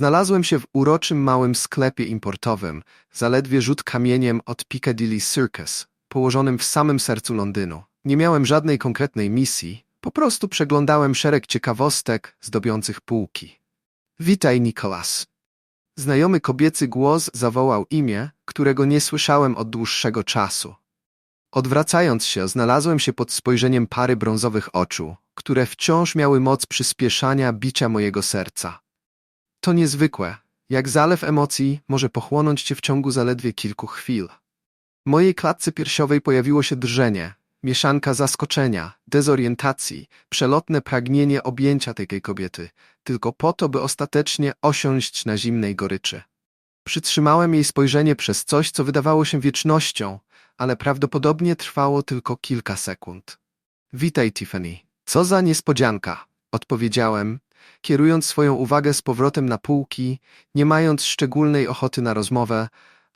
Znalazłem się w uroczym małym sklepie importowym, zaledwie rzut kamieniem od Piccadilly Circus, położonym w samym sercu Londynu. Nie miałem żadnej konkretnej misji, po prostu przeglądałem szereg ciekawostek zdobiących półki. Witaj, Nicholas. Znajomy kobiecy głos zawołał imię, którego nie słyszałem od dłuższego czasu. Odwracając się, znalazłem się pod spojrzeniem pary brązowych oczu, które wciąż miały moc przyspieszania bicia mojego serca. To niezwykłe, jak zalew emocji może pochłonąć cię w ciągu zaledwie kilku chwil. W mojej klatce piersiowej pojawiło się drżenie, mieszanka zaskoczenia, dezorientacji, przelotne pragnienie objęcia tej kobiety, tylko po to, by ostatecznie osiąść na zimnej goryczy. Przytrzymałem jej spojrzenie przez coś, co wydawało się wiecznością, ale prawdopodobnie trwało tylko kilka sekund. Witaj, Tiffany. Co za niespodzianka, odpowiedziałem, kierując swoją uwagę z powrotem na półki, nie mając szczególnej ochoty na rozmowę,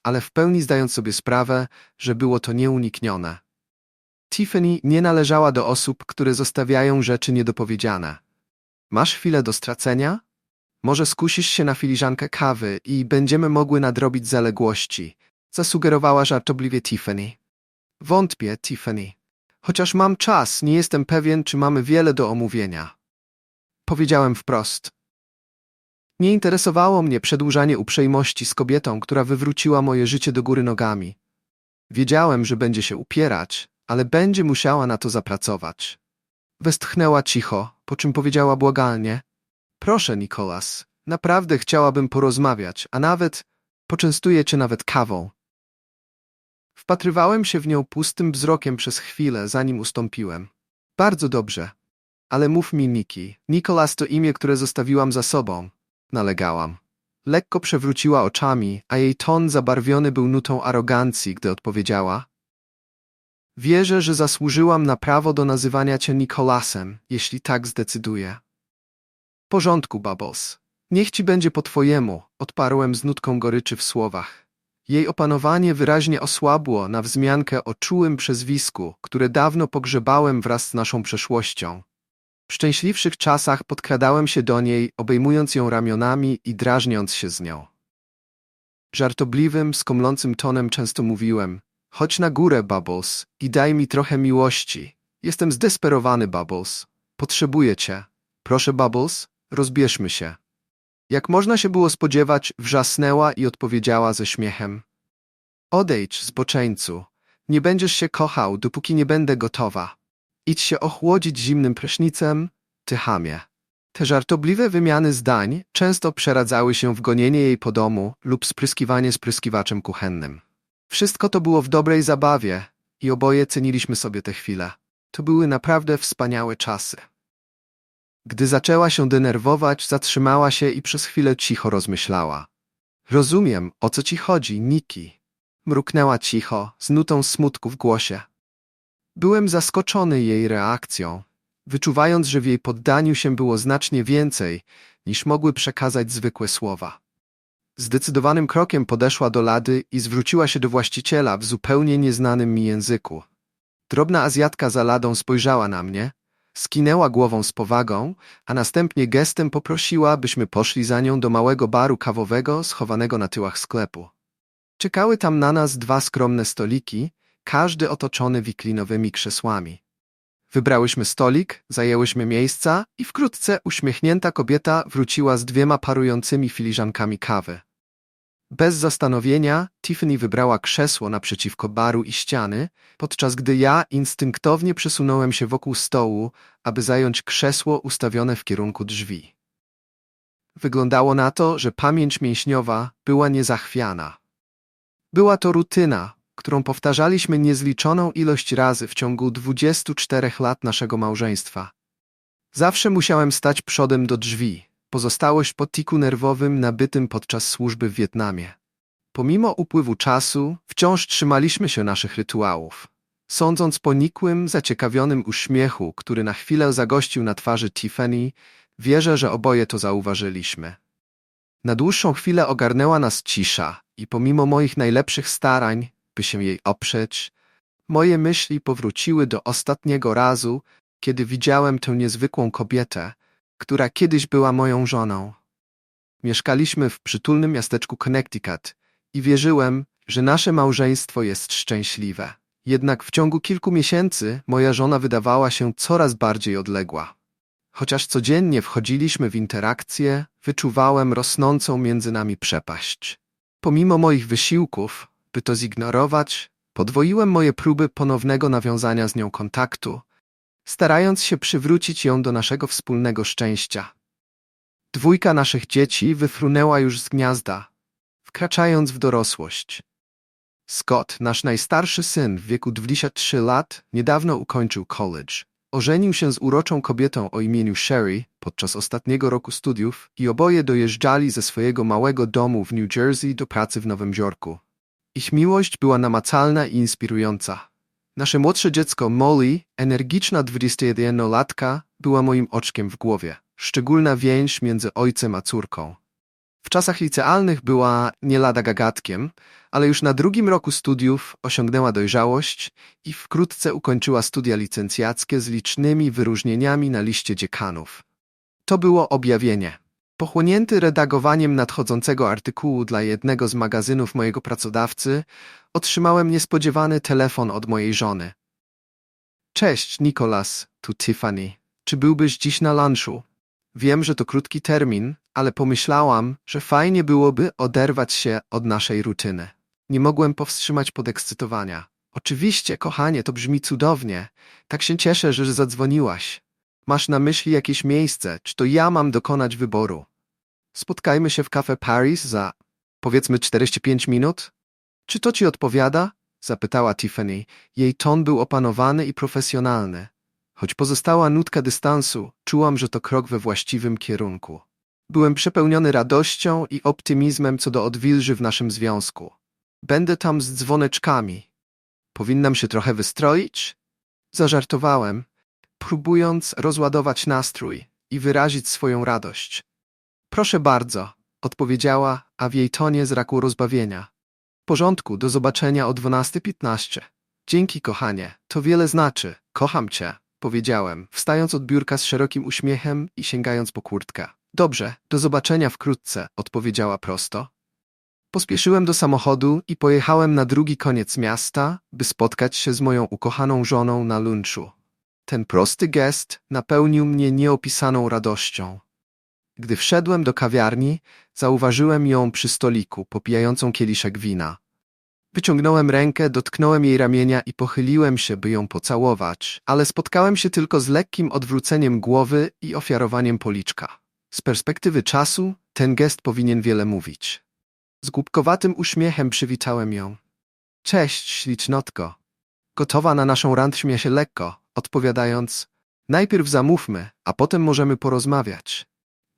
ale w pełni zdając sobie sprawę, że było to nieuniknione. Tiffany nie należała do osób, które zostawiają rzeczy niedopowiedziane. Masz chwilę do stracenia? Może skusisz się na filiżankę kawy i będziemy mogły nadrobić zaległości, zasugerowała żartobliwie Tiffany. Wątpię, Tiffany. Chociaż mam czas, nie jestem pewien, czy mamy wiele do omówienia. Powiedziałem wprost. Nie interesowało mnie przedłużanie uprzejmości z kobietą, która wywróciła moje życie do góry nogami. Wiedziałem, że będzie się upierać, ale będzie musiała na to zapracować. Westchnęła cicho, po czym powiedziała błagalnie: Proszę, Nikolas, naprawdę chciałabym porozmawiać, a nawet poczęstuję cię nawet kawą. Wpatrywałem się w nią pustym wzrokiem przez chwilę, zanim ustąpiłem. Bardzo dobrze. Ale mów mi, Niki. Nikolas to imię, które zostawiłam za sobą. Nalegałam. Lekko przewróciła oczami, a jej ton zabarwiony był nutą arogancji, gdy odpowiedziała. Wierzę, że zasłużyłam na prawo do nazywania cię Nikolasem, jeśli tak zdecyduję. W porządku, Bubbles. Niech ci będzie po twojemu, odparłem z nutką goryczy w słowach. Jej opanowanie wyraźnie osłabło na wzmiankę o czułym przezwisku, które dawno pogrzebałem wraz z naszą przeszłością. W szczęśliwszych czasach podkradałem się do niej, obejmując ją ramionami i drażniąc się z nią. Żartobliwym, skomlącym tonem często mówiłem Chodź na górę, Bubbles, i daj mi trochę miłości. Jestem zdesperowany, Bubbles. Potrzebuję cię. Proszę, Bubbles, rozbierzmy się. Jak można się było spodziewać, wrzasnęła i odpowiedziała ze śmiechem. Odejdź, zboczeńcu. Nie będziesz się kochał, dopóki nie będę gotowa. Idź się ochłodzić zimnym prysznicem, ty. Te żartobliwe wymiany zdań często przeradzały się w gonienie jej po domu lub spryskiwanie spryskiwaczem kuchennym. Wszystko to było w dobrej zabawie i oboje ceniliśmy sobie te chwile. To były naprawdę wspaniałe czasy. Gdy zaczęła się denerwować, zatrzymała się i przez chwilę cicho rozmyślała. Rozumiem, o co ci chodzi, Niki. Mruknęła cicho, z nutą smutku w głosie. Byłem zaskoczony jej reakcją, wyczuwając, że w jej poddaniu się było znacznie więcej, niż mogły przekazać zwykłe słowa. Zdecydowanym krokiem podeszła do lady i zwróciła się do właściciela w zupełnie nieznanym mi języku. Drobna Azjatka za ladą spojrzała na mnie, skinęła głową z powagą, a następnie gestem poprosiła, byśmy poszli za nią do małego baru kawowego schowanego na tyłach sklepu. Czekały tam na nas dwa skromne stoliki, każdy otoczony wiklinowymi krzesłami. Wybrałyśmy stolik, zajęłyśmy miejsca i wkrótce uśmiechnięta kobieta wróciła z dwiema parującymi filiżankami kawy. Bez zastanowienia Tiffany wybrała krzesło naprzeciwko baru i ściany, podczas gdy ja instynktownie przesunąłem się wokół stołu, aby zająć krzesło ustawione w kierunku drzwi. Wyglądało na to, że pamięć mięśniowa była niezachwiana. Była to rutyna, którą powtarzaliśmy niezliczoną ilość razy w ciągu 24 lat naszego małżeństwa. Zawsze musiałem stać przodem do drzwi, pozostałość po tiku nerwowym nabytym podczas służby w Wietnamie. Pomimo upływu czasu, wciąż trzymaliśmy się naszych rytuałów. Sądząc po nikłym, zaciekawionym uśmiechu, który na chwilę zagościł na twarzy Tiffany, wierzę, że oboje to zauważyliśmy. Na dłuższą chwilę ogarnęła nas cisza i pomimo moich najlepszych starań, by się jej oprzeć, moje myśli powróciły do ostatniego razu, kiedy widziałem tę niezwykłą kobietę, która kiedyś była moją żoną. Mieszkaliśmy w przytulnym miasteczku Connecticut i wierzyłem, że nasze małżeństwo jest szczęśliwe. Jednak w ciągu kilku miesięcy moja żona wydawała się coraz bardziej odległa. Chociaż codziennie wchodziliśmy w interakcję, wyczuwałem rosnącą między nami przepaść. Pomimo moich wysiłków, by to zignorować, podwoiłem moje próby ponownego nawiązania z nią kontaktu, starając się przywrócić ją do naszego wspólnego szczęścia. Dwójka naszych dzieci wyfrunęła już z gniazda, wkraczając w dorosłość. Scott, nasz najstarszy syn w wieku 23 lat, niedawno ukończył college. Ożenił się z uroczą kobietą o imieniu Sherry podczas ostatniego roku studiów i oboje dojeżdżali ze swojego małego domu w New Jersey do pracy w Nowym Jorku. Ich miłość była namacalna i inspirująca. Nasze młodsze dziecko Molly, energiczna 21-latka, była moim oczkiem w głowie. Szczególna więź między ojcem a córką. W czasach licealnych była nie lada gagatkiem, ale już na drugim roku studiów osiągnęła dojrzałość i wkrótce ukończyła studia licencjackie z licznymi wyróżnieniami na liście dziekanów. To było objawienie. Pochłonięty redagowaniem nadchodzącego artykułu dla jednego z magazynów mojego pracodawcy, otrzymałem niespodziewany telefon od mojej żony. Cześć, Nicholas, tu Tiffany. Czy byłbyś dziś na lunchu? Wiem, że to krótki termin, ale pomyślałam, że fajnie byłoby oderwać się od naszej rutyny. Nie mogłem powstrzymać podekscytowania. Oczywiście, kochanie, to brzmi cudownie. Tak się cieszę, że zadzwoniłaś. Masz na myśli jakieś miejsce, czy to ja mam dokonać wyboru? Spotkajmy się w Cafe Paris za, powiedzmy, 45 minut? Czy to ci odpowiada? Zapytała Tiffany. Jej ton był opanowany i profesjonalny. Choć pozostała nutka dystansu, czułam, że to krok we właściwym kierunku. Byłem przepełniony radością i optymizmem co do odwilży w naszym związku. Będę tam z dzwoneczkami. Powinnam się trochę wystroić? Zażartowałem, próbując rozładować nastrój i wyrazić swoją radość. Proszę bardzo, odpowiedziała, a w jej tonie zrakło rozbawienia. W porządku, do zobaczenia o 12.15. Dzięki, kochanie, to wiele znaczy. Kocham cię, powiedziałem, wstając od biurka z szerokim uśmiechem i sięgając po kurtkę. Dobrze, do zobaczenia wkrótce, odpowiedziała prosto. Pospieszyłem do samochodu i pojechałem na drugi koniec miasta, by spotkać się z moją ukochaną żoną na lunchu. Ten prosty gest napełnił mnie nieopisaną radością. Gdy wszedłem do kawiarni, zauważyłem ją przy stoliku, popijającą kieliszek wina. Wyciągnąłem rękę, dotknąłem jej ramienia i pochyliłem się, by ją pocałować, ale spotkałem się tylko z lekkim odwróceniem głowy i ofiarowaniem policzka. Z perspektywy czasu ten gest powinien wiele mówić. Z głupkowatym uśmiechem przywitałem ją. Cześć, ślicznotko. Gotowa na naszą randkę się lekko, odpowiadając Najpierw zamówmy, a potem możemy porozmawiać.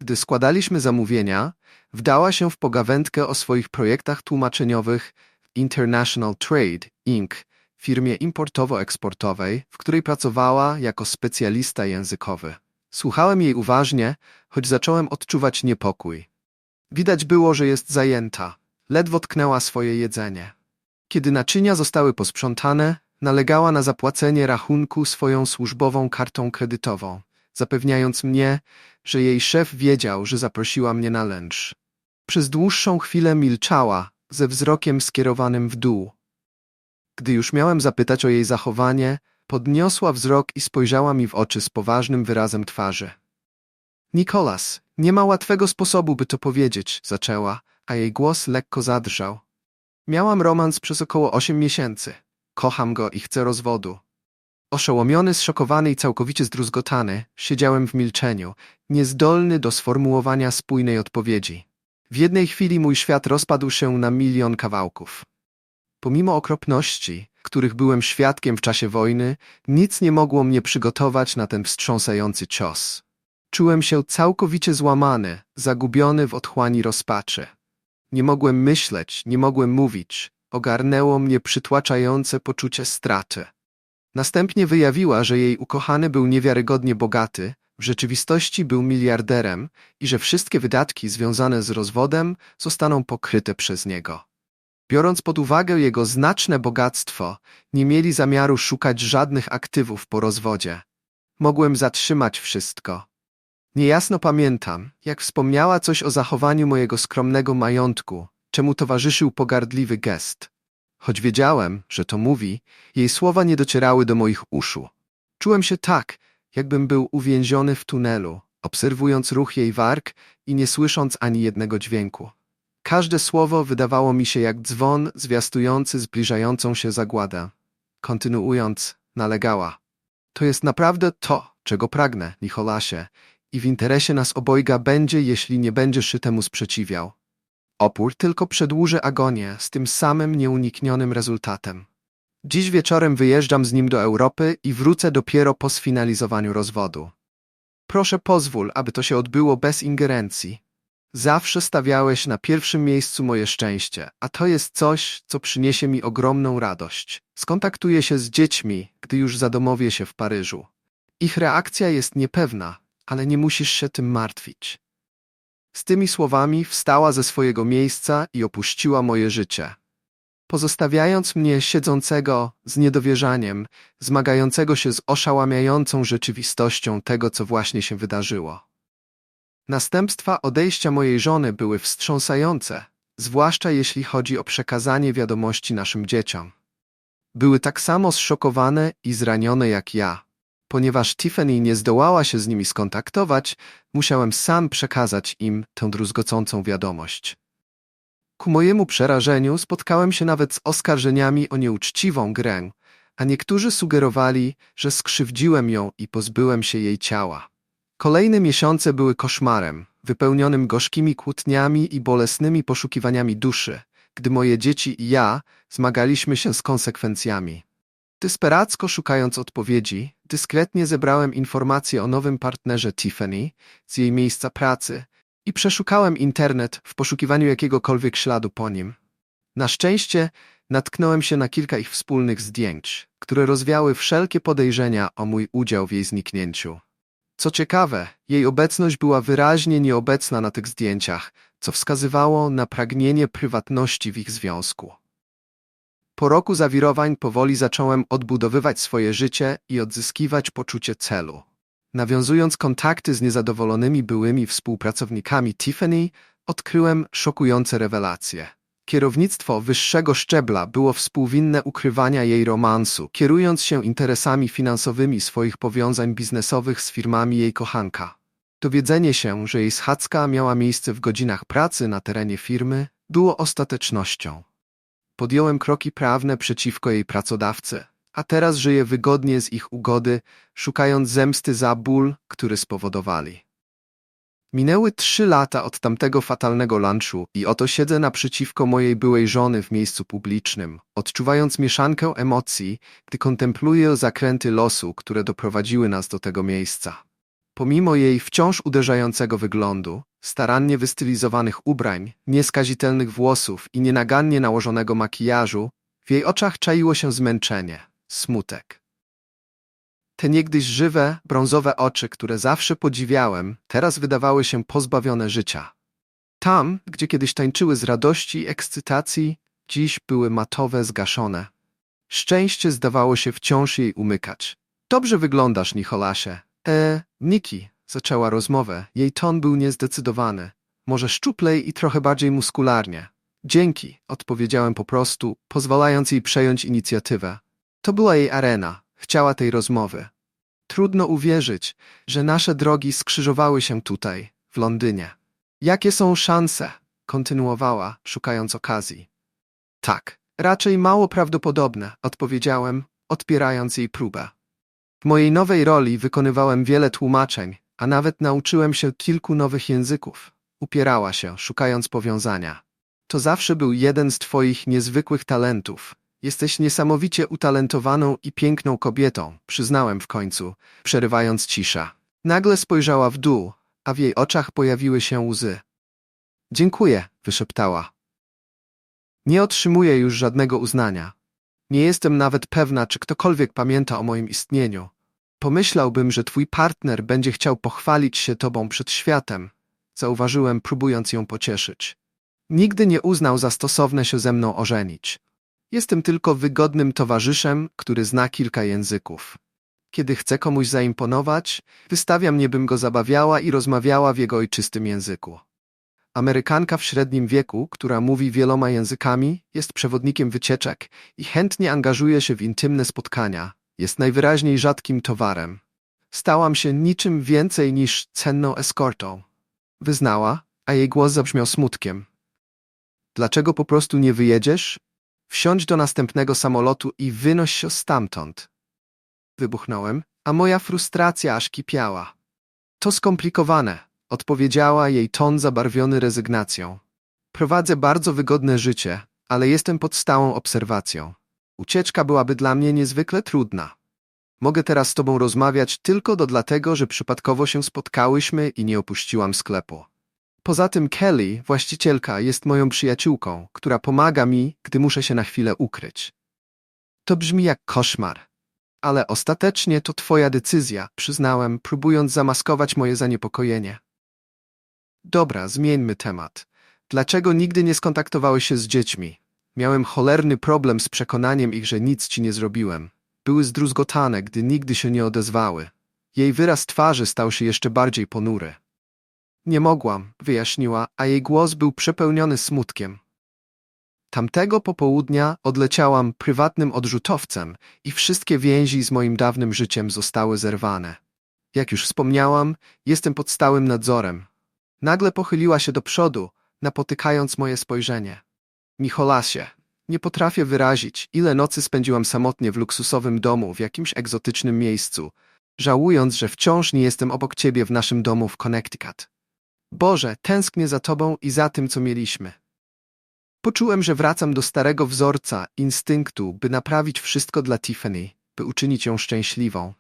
Gdy składaliśmy zamówienia, wdała się w pogawędkę o swoich projektach tłumaczeniowych w International Trade Inc., firmie importowo-eksportowej, w której pracowała jako specjalista językowy. Słuchałem jej uważnie, choć zacząłem odczuwać niepokój. Widać było, że jest zajęta. Ledwo tknęła swoje jedzenie. Kiedy naczynia zostały posprzątane, nalegała na zapłacenie rachunku swoją służbową kartą kredytową, zapewniając mnie, że jej szef wiedział, że zaprosiła mnie na lunch. Przez dłuższą chwilę milczała, ze wzrokiem skierowanym w dół. Gdy już miałem zapytać o jej zachowanie, podniosła wzrok i spojrzała mi w oczy z poważnym wyrazem twarzy. Nikolas, nie ma łatwego sposobu, by to powiedzieć, zaczęła, a jej głos lekko zadrżał. Miałam romans przez około osiem miesięcy. Kocham go i chcę rozwodu. Oszołomiony, zszokowany i całkowicie zdruzgotany, siedziałem w milczeniu, niezdolny do sformułowania spójnej odpowiedzi. W jednej chwili mój świat rozpadł się na milion kawałków. Pomimo okropności, których byłem świadkiem w czasie wojny, nic nie mogło mnie przygotować na ten wstrząsający cios. Czułem się całkowicie złamany, zagubiony w otchłani rozpaczy. Nie mogłem myśleć, nie mogłem mówić. Ogarnęło mnie przytłaczające poczucie straty. Następnie wyjawiła, że jej ukochany był niewiarygodnie bogaty, w rzeczywistości był miliarderem i że wszystkie wydatki związane z rozwodem zostaną pokryte przez niego. Biorąc pod uwagę jego znaczne bogactwo, nie mieli zamiaru szukać żadnych aktywów po rozwodzie. Mogłem zatrzymać wszystko. Niejasno pamiętam, jak wspomniała coś o zachowaniu mojego skromnego majątku, czemu towarzyszył pogardliwy gest. Choć wiedziałem, że to mówi, jej słowa nie docierały do moich uszu. Czułem się tak, jakbym był uwięziony w tunelu, obserwując ruch jej warg i nie słysząc ani jednego dźwięku. Każde słowo wydawało mi się jak dzwon zwiastujący zbliżającą się zagładę. Kontynuując, nalegała. To jest naprawdę to, czego pragnę, Nicholasie, i w interesie nas obojga będzie, jeśli nie będziesz się temu sprzeciwiał. Opór tylko przedłuży agonię z tym samym nieuniknionym rezultatem. Dziś wieczorem wyjeżdżam z nim do Europy i wrócę dopiero po sfinalizowaniu rozwodu. Proszę pozwól, aby to się odbyło bez ingerencji. Zawsze stawiałeś na pierwszym miejscu moje szczęście, a to jest coś, co przyniesie mi ogromną radość. Skontaktuję się z dziećmi, gdy już zadomowię się w Paryżu. Ich reakcja jest niepewna, ale nie musisz się tym martwić. Z tymi słowami wstała ze swojego miejsca i opuściła moje życie, pozostawiając mnie siedzącego z niedowierzaniem, zmagającego się z oszałamiającą rzeczywistością tego, co właśnie się wydarzyło. Następstwa odejścia mojej żony były wstrząsające, zwłaszcza jeśli chodzi o przekazanie wiadomości naszym dzieciom. Były tak samo zszokowane i zranione jak ja. Ponieważ Tiffany nie zdołała się z nimi skontaktować, musiałem sam przekazać im tę druzgocącą wiadomość. Ku mojemu przerażeniu spotkałem się nawet z oskarżeniami o nieuczciwą grę, a niektórzy sugerowali, że skrzywdziłem ją i pozbyłem się jej ciała. Kolejne miesiące były koszmarem, wypełnionym gorzkimi kłótniami i bolesnymi poszukiwaniami duszy, gdy moje dzieci i ja zmagaliśmy się z konsekwencjami. Desperacko szukając odpowiedzi, dyskretnie zebrałem informacje o nowym partnerze Tiffany z jej miejsca pracy i przeszukałem internet w poszukiwaniu jakiegokolwiek śladu po nim. Na szczęście natknąłem się na kilka ich wspólnych zdjęć, które rozwiały wszelkie podejrzenia o mój udział w jej zniknięciu. Co ciekawe, jej obecność była wyraźnie nieobecna na tych zdjęciach, co wskazywało na pragnienie prywatności w ich związku. Po roku zawirowań powoli zacząłem odbudowywać swoje życie i odzyskiwać poczucie celu. Nawiązując kontakty z niezadowolonymi byłymi współpracownikami Tiffany, odkryłem szokujące rewelacje. Kierownictwo wyższego szczebla było współwinne ukrywania jej romansu, kierując się interesami finansowymi swoich powiązań biznesowych z firmami jej kochanka. Dowiedzenie się, że jej schadzka miała miejsce w godzinach pracy na terenie firmy, było ostatecznością. Podjąłem kroki prawne przeciwko jej pracodawcy, a teraz żyję wygodnie z ich ugody, szukając zemsty za ból, który spowodowali. Minęły trzy lata od tamtego fatalnego lunchu i oto siedzę naprzeciwko mojej byłej żony w miejscu publicznym, odczuwając mieszankę emocji, gdy kontempluję zakręty losu, które doprowadziły nas do tego miejsca. Pomimo jej wciąż uderzającego wyglądu, starannie wystylizowanych ubrań, nieskazitelnych włosów i nienagannie nałożonego makijażu, w jej oczach czaiło się zmęczenie, smutek. Te niegdyś żywe, brązowe oczy, które zawsze podziwiałem, teraz wydawały się pozbawione życia. Tam, gdzie kiedyś tańczyły z radości i ekscytacji, dziś były matowe, zgaszone. Szczęście zdawało się wciąż jej umykać. Dobrze wyglądasz, Nicholasie. E, Niki, zaczęła rozmowę. Jej ton był niezdecydowany. Może szczuplej i trochę bardziej muskularnie. Dzięki, odpowiedziałem po prostu, pozwalając jej przejąć inicjatywę. To była jej arena, chciała tej rozmowy. Trudno uwierzyć, że nasze drogi skrzyżowały się tutaj, w Londynie. Jakie są szanse? kontynuowała, szukając okazji. Tak, raczej mało prawdopodobne, odpowiedziałem, odpierając jej próbę. W mojej nowej roli wykonywałem wiele tłumaczeń, a nawet nauczyłem się kilku nowych języków. Upierała się, szukając powiązania. To zawsze był jeden z twoich niezwykłych talentów. Jesteś niesamowicie utalentowaną i piękną kobietą, przyznałem w końcu, przerywając cisza. Nagle spojrzała w dół, a w jej oczach pojawiły się łzy. Dziękuję, wyszeptała. Nie otrzymuję już żadnego uznania. Nie jestem nawet pewna, czy ktokolwiek pamięta o moim istnieniu. Pomyślałbym, że twój partner będzie chciał pochwalić się tobą przed światem, zauważyłem, próbując ją pocieszyć. Nigdy nie uznał za stosowne się ze mną ożenić. Jestem tylko wygodnym towarzyszem, który zna kilka języków. Kiedy chcę komuś zaimponować, wystawia mnie, bym go zabawiała i rozmawiała w jego ojczystym języku. Amerykanka w średnim wieku, która mówi wieloma językami, jest przewodnikiem wycieczek i chętnie angażuje się w intymne spotkania, jest najwyraźniej rzadkim towarem. Stałam się niczym więcej niż cenną eskortą. Wyznała, a jej głos zabrzmiał smutkiem. Dlaczego po prostu nie wyjedziesz? Wsiądź do następnego samolotu i wynoś się stamtąd. Wybuchnąłem, a moja frustracja aż kipiała. To skomplikowane, odpowiedziała jej ton zabarwiony rezygnacją. Prowadzę bardzo wygodne życie, ale jestem pod stałą obserwacją. Ucieczka byłaby dla mnie niezwykle trudna. Mogę teraz z tobą rozmawiać tylko do dlatego, że przypadkowo się spotkałyśmy i nie opuściłam sklepu. Poza tym Kelly, właścicielka, jest moją przyjaciółką, która pomaga mi, gdy muszę się na chwilę ukryć. To brzmi jak koszmar. Ale ostatecznie to twoja decyzja, przyznałem, próbując zamaskować moje zaniepokojenie. Dobra, zmieńmy temat. Dlaczego nigdy nie skontaktowałeś się z dziećmi? Miałem cholerny problem z przekonaniem ich, że nic ci nie zrobiłem. Były zdruzgotane, gdy nigdy się nie odezwały. Jej wyraz twarzy stał się jeszcze bardziej ponury. Nie mogłam, wyjaśniła, a jej głos był przepełniony smutkiem. Tamtego popołudnia odleciałam prywatnym odrzutowcem i wszystkie więzi z moim dawnym życiem zostały zerwane. Jak już wspomniałam, jestem pod stałym nadzorem. Nagle pochyliła się do przodu, napotykając moje spojrzenie. Micholasie, nie potrafię wyrazić, ile nocy spędziłam samotnie w luksusowym domu w jakimś egzotycznym miejscu, żałując, że wciąż nie jestem obok ciebie w naszym domu w Connecticut. Boże, tęsknię za tobą i za tym, co mieliśmy. Poczułem, że wracam do starego wzorca, instynktu, by naprawić wszystko dla Tiffany, by uczynić ją szczęśliwą.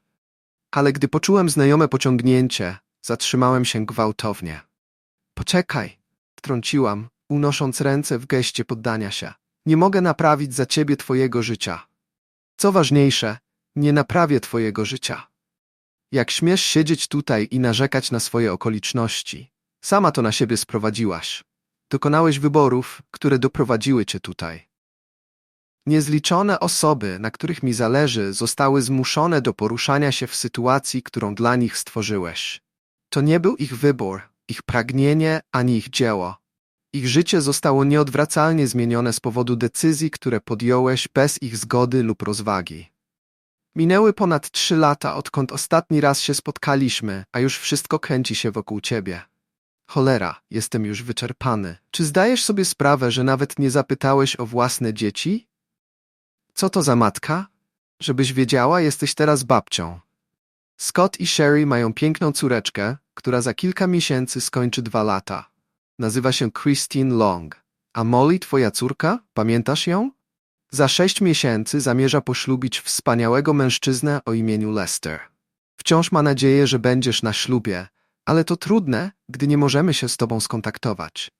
Ale gdy poczułem znajome pociągnięcie, zatrzymałem się gwałtownie. Poczekaj, wtrąciłam, unosząc ręce w geście poddania się. Nie mogę naprawić za ciebie twojego życia. Co ważniejsze, nie naprawię twojego życia. Jak śmiesz siedzieć tutaj i narzekać na swoje okoliczności? Sama to na siebie sprowadziłaś. Dokonałeś wyborów, które doprowadziły cię tutaj. Niezliczone osoby, na których mi zależy, zostały zmuszone do poruszania się w sytuacji, którą dla nich stworzyłeś. To nie był ich wybór, ich pragnienie ani ich dzieło. Ich życie zostało nieodwracalnie zmienione z powodu decyzji, które podjąłeś bez ich zgody lub rozwagi. Minęły ponad trzy lata, odkąd ostatni raz się spotkaliśmy, a już wszystko kręci się wokół ciebie. Cholera, jestem już wyczerpany. Czy zdajesz sobie sprawę, że nawet nie zapytałeś o własne dzieci? Co to za matka? Żebyś wiedziała, jesteś teraz babcią. Scott i Sherry mają piękną córeczkę, która za kilka miesięcy skończy dwa lata. Nazywa się Christine Long. A Molly, twoja córka? Pamiętasz ją? Za sześć miesięcy zamierza poślubić wspaniałego mężczyznę o imieniu Lester. Wciąż ma nadzieję, że będziesz na ślubie, ale to trudne, gdy nie możemy się z tobą skontaktować.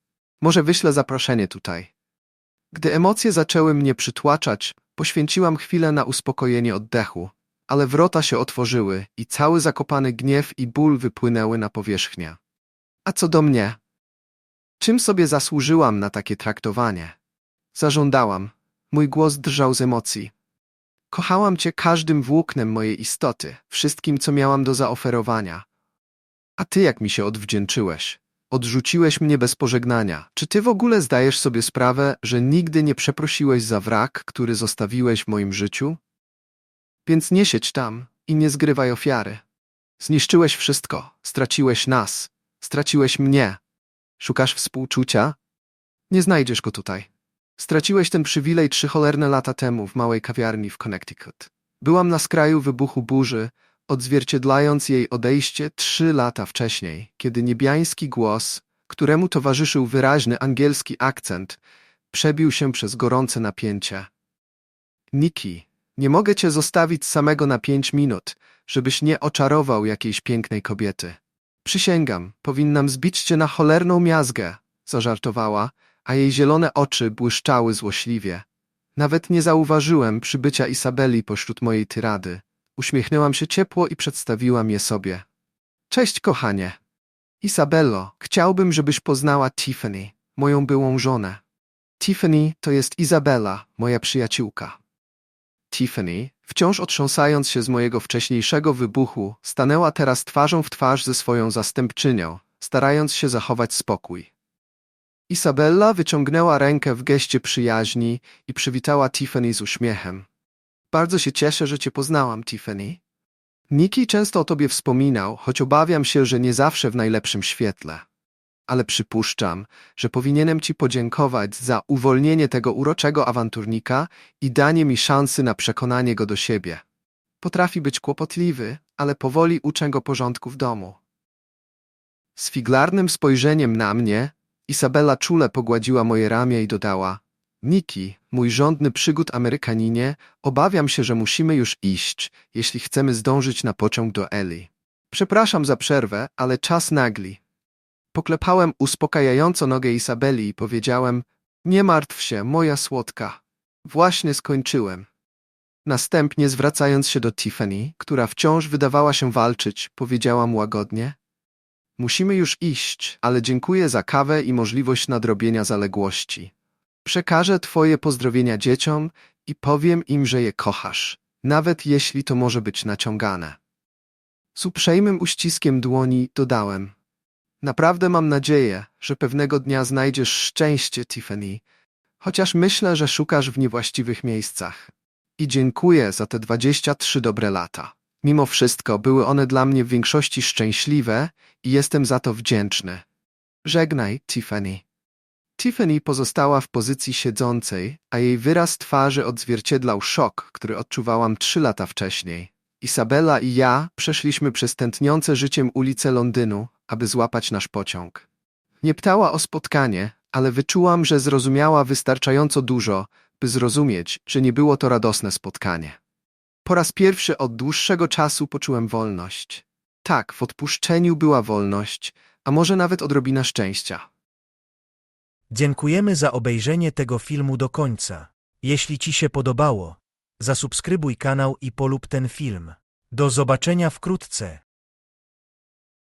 Może wyślę zaproszenie tutaj. Gdy emocje zaczęły mnie przytłaczać, poświęciłam chwilę na uspokojenie oddechu, ale wrota się otworzyły i cały zakopany gniew i ból wypłynęły na powierzchnię. A co do mnie? Czym sobie zasłużyłam na takie traktowanie? Zażądałam. Mój głos drżał z emocji. Kochałam cię każdym włóknem mojej istoty, wszystkim, co miałam do zaoferowania. A ty jak mi się odwdzięczyłeś? Odrzuciłeś mnie bez pożegnania. Czy ty w ogóle zdajesz sobie sprawę, że nigdy nie przeprosiłeś za wrak, który zostawiłeś w moim życiu? Więc nie siedź tam i nie zgrywaj ofiary. Zniszczyłeś wszystko, straciłeś nas, straciłeś mnie. Szukasz współczucia? Nie znajdziesz go tutaj. Straciłeś ten przywilej trzy cholerne lata temu w małej kawiarni w Connecticut. Byłam na skraju wybuchu burzy, odzwierciedlając jej odejście trzy lata wcześniej, kiedy niebiański głos, któremu towarzyszył wyraźny angielski akcent, przebił się przez gorące napięcie. Niki, nie mogę cię zostawić samego na pięć minut, żebyś nie oczarował jakiejś pięknej kobiety. Przysięgam, powinnam zbić cię na cholerną miazgę, zażartowała, a jej zielone oczy błyszczały złośliwie. Nawet nie zauważyłem przybycia Isabeli pośród mojej tyrady. Uśmiechnęłam się ciepło i przedstawiłam je sobie. Cześć, kochanie. Isabello, chciałbym, żebyś poznała Tiffany, moją byłą żonę. Tiffany to jest Izabela, moja przyjaciółka. Tiffany, wciąż otrząsając się z mojego wcześniejszego wybuchu, stanęła teraz twarzą w twarz ze swoją zastępczynią, starając się zachować spokój. Isabella wyciągnęła rękę w geście przyjaźni i przywitała Tiffany z uśmiechem. Bardzo się cieszę, że cię poznałam, Tiffany. Nicky często o tobie wspominał, choć obawiam się, że nie zawsze w najlepszym świetle. Ale przypuszczam, że powinienem ci podziękować za uwolnienie tego uroczego awanturnika i danie mi szansy na przekonanie go do siebie. Potrafi być kłopotliwy, ale powoli uczę go porządku w domu. Z figlarnym spojrzeniem na mnie, Isabella czule pogładziła moje ramię i dodała: Niki, mój żądny przygód Amerykaninie, obawiam się, że musimy już iść, jeśli chcemy zdążyć na pociąg do Eli. Przepraszam za przerwę, ale czas nagli. Poklepałem uspokajająco nogę Isabeli i powiedziałem: Nie martw się, moja słodka. Właśnie skończyłem. Następnie, zwracając się do Tiffany, która wciąż wydawała się walczyć, powiedziałam łagodnie: Musimy już iść, ale dziękuję za kawę i możliwość nadrobienia zaległości. Przekażę Twoje pozdrowienia dzieciom i powiem im, że je kochasz, nawet jeśli to może być naciągane. Z uprzejmym uściskiem dłoni dodałem: Naprawdę mam nadzieję, że pewnego dnia znajdziesz szczęście, Tiffany, chociaż myślę, że szukasz w niewłaściwych miejscach. I dziękuję za te 23 dobre lata. Mimo wszystko były one dla mnie w większości szczęśliwe i jestem za to wdzięczny. Żegnaj, Tiffany. Tiffany pozostała w pozycji siedzącej, a jej wyraz twarzy odzwierciedlał szok, który odczuwałam trzy lata wcześniej. Isabella i ja przeszliśmy przez tętniące życiem ulice Londynu, aby złapać nasz pociąg. Nie ptała o spotkanie, ale wyczułam, że zrozumiała wystarczająco dużo, by zrozumieć, że nie było to radosne spotkanie. Po raz pierwszy od dłuższego czasu poczułem wolność. Tak, w odpuszczeniu była wolność, a może nawet odrobina szczęścia. Dziękujemy za obejrzenie tego filmu do końca. Jeśli Ci się podobało, zasubskrybuj kanał i polub ten film. Do zobaczenia wkrótce.